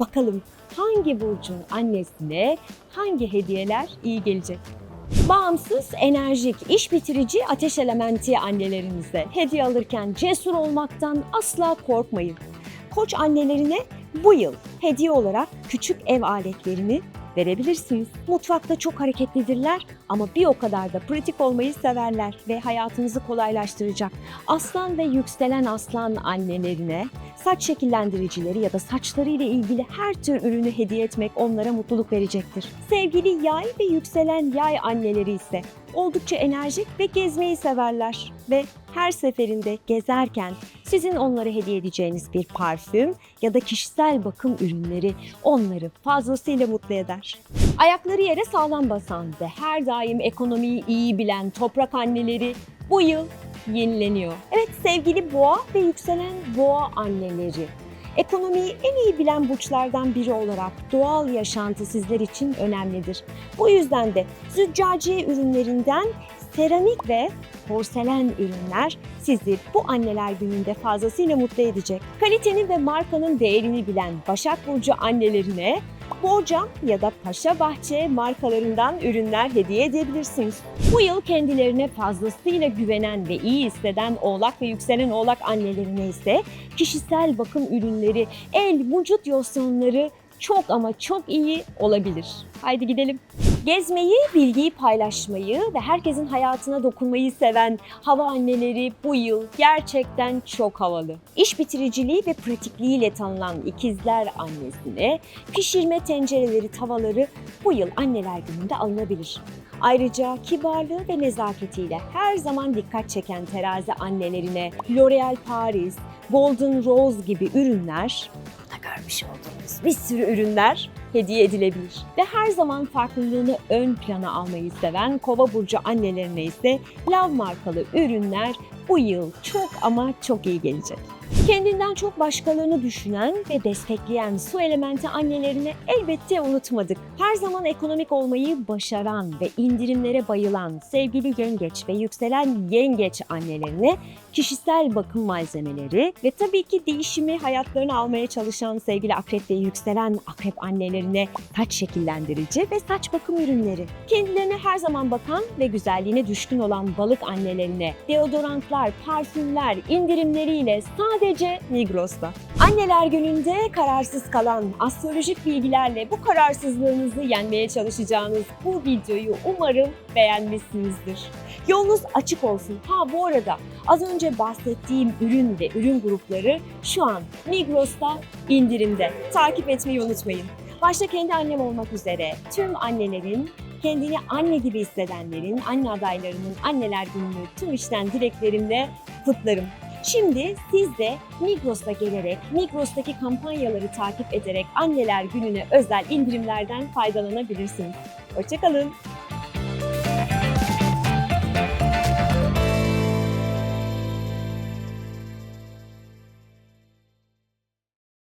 Bakalım hangi burcun annesine hangi hediyeler iyi gelecek? Bağımsız, enerjik, iş bitirici ateş elementi annelerinize hediye alırken cesur olmaktan asla korkmayın. Koç annelerine bu yıl hediye olarak küçük ev aletlerini verebilirsiniz. Mutfakta çok hareketlidirler ama bir o kadar da pratik olmayı severler ve hayatınızı kolaylaştıracak. Aslan ve yükselen aslan annelerine saç şekillendiricileri ya da saçlarıyla ilgili her tür ürünü hediye etmek onlara mutluluk verecektir. Sevgili yay ve yükselen yay anneleri ise oldukça enerjik ve gezmeyi severler ve her seferinde gezerken sizin onlara hediye edeceğiniz bir parfüm ya da kişisel bakım ürünleri onları fazlasıyla mutlu eder. Ayakları yere sağlam basan ve her daim ekonomiyi iyi bilen toprak anneleri bu yıl yenileniyor. Evet sevgili boğa ve yükselen boğa anneleri. Ekonomiyi en iyi bilen burçlardan biri olarak doğal yaşantı sizler için önemlidir. Bu yüzden de züccaciye ürünlerinden seramik ve porselen ürünler sizi bu anneler gününde fazlasıyla mutlu edecek. Kalitenin ve markanın değerini bilen Başak Burcu annelerine Borcam ya da Paşa Bahçe markalarından ürünler hediye edebilirsiniz. Bu yıl kendilerine fazlasıyla güvenen ve iyi hisseden oğlak ve yükselen oğlak annelerine ise kişisel bakım ürünleri, el, vücut yosunları çok ama çok iyi olabilir. Haydi gidelim. Gezmeyi, bilgiyi paylaşmayı ve herkesin hayatına dokunmayı seven hava anneleri bu yıl gerçekten çok havalı. İş bitiriciliği ve pratikliğiyle tanınan ikizler annesine pişirme tencereleri, tavaları bu yıl anneler gününde alınabilir. Ayrıca kibarlığı ve nezaketiyle her zaman dikkat çeken terazi annelerine L'Oreal Paris, Golden Rose gibi ürünler, burada görmüş olduğunuz bir sürü ürünler hediye edilebilir. Ve her zaman farklılığını ön plana almayı seven kova burcu annelerine ise Love markalı ürünler bu yıl çok ama çok iyi gelecek. Kendinden çok başkalarını düşünen ve destekleyen su elementi annelerine elbette unutmadık. Her zaman ekonomik olmayı başaran ve indirimlere bayılan sevgili yengeç ve yükselen yengeç annelerine kişisel bakım malzemeleri ve tabii ki değişimi hayatlarına almaya çalışan sevgili akrep ve yükselen akrep annelerine saç şekillendirici ve saç bakım ürünleri. Kendilerine her zaman bakan ve güzelliğine düşkün olan balık annelerine deodorantlar, parfümler indirimleriyle sadece Migros'ta. Anneler gününde kararsız kalan astrolojik bilgilerle bu kararsızlığınızı yenmeye çalışacağınız bu videoyu umarım beğenmişsinizdir. Yolunuz açık olsun. Ha bu arada az önce bahsettiğim ürün ve ürün grupları şu an Migros'ta indirimde. Takip etmeyi unutmayın. Başta kendi annem olmak üzere tüm annelerin kendini anne gibi hissedenlerin, anne adaylarının anneler gününü tüm içten dileklerimle kutlarım. Şimdi siz de Migros'a gelerek, Migros'taki kampanyaları takip ederek anneler gününe özel indirimlerden faydalanabilirsiniz. Hoşçakalın.